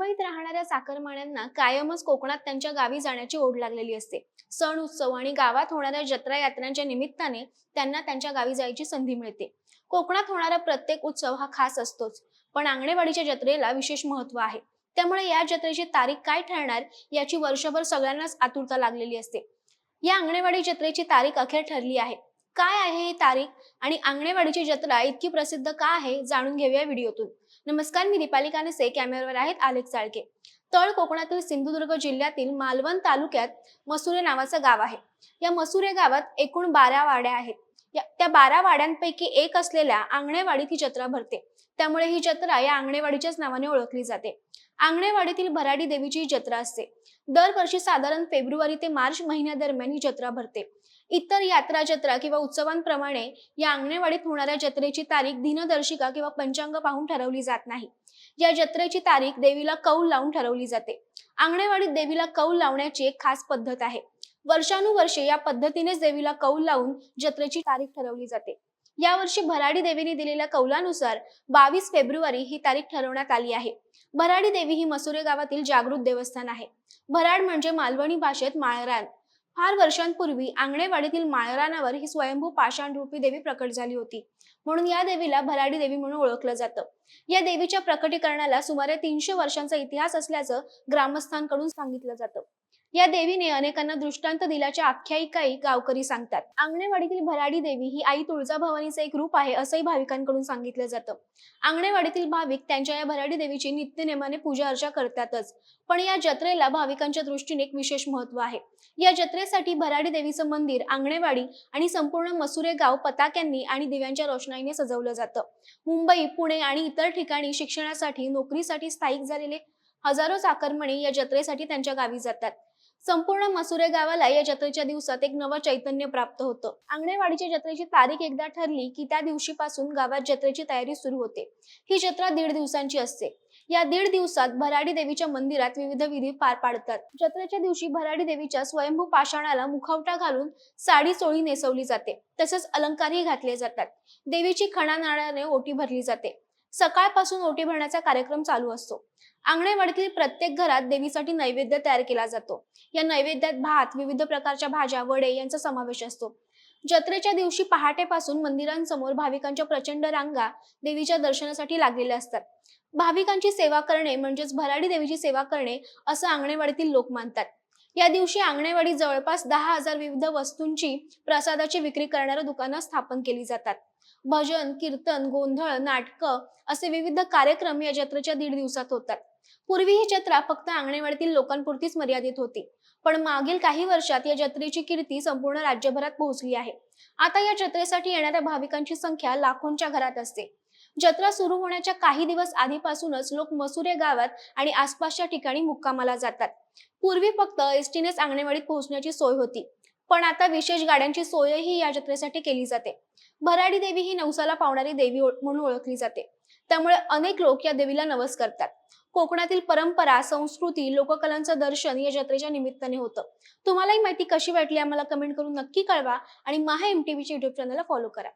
मुंबईत राहणाऱ्या चाकरमान्यांना कायमच कोकणात त्यांच्या गावी जाण्याची ओढ लागलेली असते. सण उत्सव आणि गावात होणाऱ्या जत्रा यात्रांच्या निमित्ताने त्यांना त्यांच्या गावी जायची संधी मिळते. कोकणात होणारा प्रत्येक उत्सव हा खास असतोच पण आंगणेवाडीच्या जत्रेला विशेष महत्त्व आहे. त्यामुळे या जत्रेची तारीख काय ठरणार याची वर्षभर सगळ्यांनाच आतुरता लागलेली असते. या आंगणेवाडी जत्रेची तारीख अखेर ठरली आहे. काय आहे ही तारीख आणि आंगणेवाडीची जत्रा इतकी प्रसिद्ध का आहे जाणून घेऊया व्हिडिओतून. नमस्कार मी दीपाली कानसे कॅमेऱ्यावर आहेत आलेख चाळके. तळ कोकणातील सिंधुदुर्ग जिल्ह्यातील मालवण तालुक्यात मसुरे नावाचं गाव आहे. या मसुरे गावात एकूण बारा वाड्या आहेत. त्या बारा वाड्यांपैकी एक असलेल्या आंगणेवाडीत ही जत्रा भरते. त्यामुळे ही जत्रा या आंगणेवाडीच्याच नावाने ओळखली जाते. आंगणेवाडीतील भराडी देवीची ही जत्रा असते. दरवर्षी साधारण फेब्रुवारी ते मार्च महिन्यादरम्यान ही जत्रा भरते. इतर यात्रा जत्रा किंवा उत्सवांप्रमाणे या आंगणेवाडीत होणाऱ्या जत्रेची तारीख दिनदर्शिका किंवा पंचांग पाहून ठरवली जात नाही. या जत्रेची तारीख देवीला कौल लावून ठरवली जाते. आंगणेवाडीत देवीला कौल लावण्याची एक खास पद्धत आहे. वर्षानुवर्षे या पद्धतीनेच देवीला कौल लावून जत्रेची तारीख ठरवली जाते. यावर्षी भराडी देवीने दिलेल्या कौलानुसार बावीस फेब्रुवारी ही तारीख ठरवण्यात आली आहे. भराडी देवी ही मसुरे गावातील जागृत देवस्थान आहे. भराड म्हणजे मालवणी भाषेत माळरान. फार वर्षांपूर्वी आंगणेवाडीतील माळरानावर ही स्वयंभू पाषाण रूपी देवी प्रकट झाली होती. म्हणून या देवीला भराडी देवी म्हणून ओळखलं जातं. या देवीच्या प्रकटीकरणाला सुमारे तीनशे वर्षांचा इतिहास असल्याचं ग्रामस्थांकडून सांगितलं जातं. या देवीने अनेकांना दृष्टांत दिल्याच्या आख्यायिकाही गावकरी सांगतात. आंगणेवाडीतील भराडी देवी ही आई तुळजाभवानीचं एक रूप आहे असंही भाविकांकडून सांगितलं जातं. आंगणेवाडीतील भाविक त्यांच्या या भराडी देवीची नित्यनेमाने पूजा अर्चा करतातच. पण या जत्रेला भाविकांच्या दृष्टीने एक विशेष महत्त्व आहे. या जत्रेसाठी भराडी देवीचं मंदिर आंगणेवाडी आणि संपूर्ण मसुरे गाव पताक्यांनी आणि दिव्यांच्या रोषणाईने सजवलं जातं. मुंबई पुणे आणि इतर ठिकाणी शिक्षणासाठी नोकरीसाठी स्थायिक झालेले हजारो चाकरमणी या जत्रेसाठी त्यांच्या गावी जातात. संपूर्ण मसुरे गावाला या जत्रेच्या दिवसात एक नवं चैतन्य प्राप्त होतं. आंगणेवाडीच्या जत्रेची तारीख एकदा ठरली की त्या दिवशीपासून गावात जत्रेची तयारी सुरू होते. ही जत्रा दीड दिवसांची असते. या दीड दिवसात भराडी देवीच्या मंदिरात विविध विधी पार पाडतात. जत्रेच्या दिवशी भराडी देवीच्या स्वयंभू पाषाणाला मुखवटा घालून साडी चोळी नेसवली जाते. तसेच अलंकारही घातले जातात. देवीची खणा नाण्याने ओटी भरली जाते. सकाळपासून ओटी भरण्याचा कार्यक्रम चालू असतो. आंगणेवाडीतील प्रत्येक घरात देवीसाठी नैवेद्य तयार केला जातो. या नैवेद्यात भात विविध प्रकारच्या भाज्या वडे यांचा समावेश असतो. जत्रेच्या दिवशी पहाटेपासून मंदिरांसमोर भाविकांच्या प्रचंड रांगा देवीच्या दर्शनासाठी लागलेल्या असतात. भाविकांची सेवा करणे म्हणजेच भराडी देवीची सेवा करणे असं आंगणेवाडीतील लोक मानतात. या दिवशी आंगणेवाडी जवळपास दहा हजार विविध वस्तूंची प्रसादाची विक्री करणाऱ्या दुकानं स्थापन केली जातात. भजन कीर्तन गोंधळ नाटकं असे विविध कार्यक्रम या जत्रेच्या दीड दिवसात होतात. पूर्वी ही जत्रा फक्त आंगणेवाडीतील लोकांपुरतीच मर्यादित होती. पण मागील काही वर्षात या जत्रेची कीर्ती संपूर्ण राज्यभरात पोहोचली आहे. आता या जत्रेसाठी येणाऱ्या भाविकांची संख्या लाखोंच्या घरात असते. जत्रा सुरू होण्याच्या काही दिवस आधीपासूनच लोक मसुरे गावात आणि आसपासच्या ठिकाणी मुक्कामाला जातात. पूर्वी फक्त एसटीनेच आंगणेवाडीत पोहोचण्याची सोय होती. पण आता विशेष गाड्यांची सोयही या जत्रेसाठी केली जाते. भराडी देवी ही नवसाला पावणारी देवी म्हणून ओळखली जाते. त्यामुळे अनेक लोक या देवीला नवस करतात. कोकणातील परंपरा संस्कृती लोककलांचं दर्शन या जत्रेच्या निमित्ताने होतं. तुम्हाला ही माहिती कशी वाटली आम्हाला कमेंट करून नक्की कळवा आणि महा एम टीव्हीच्या युट्यूब चॅनलला फॉलो करा.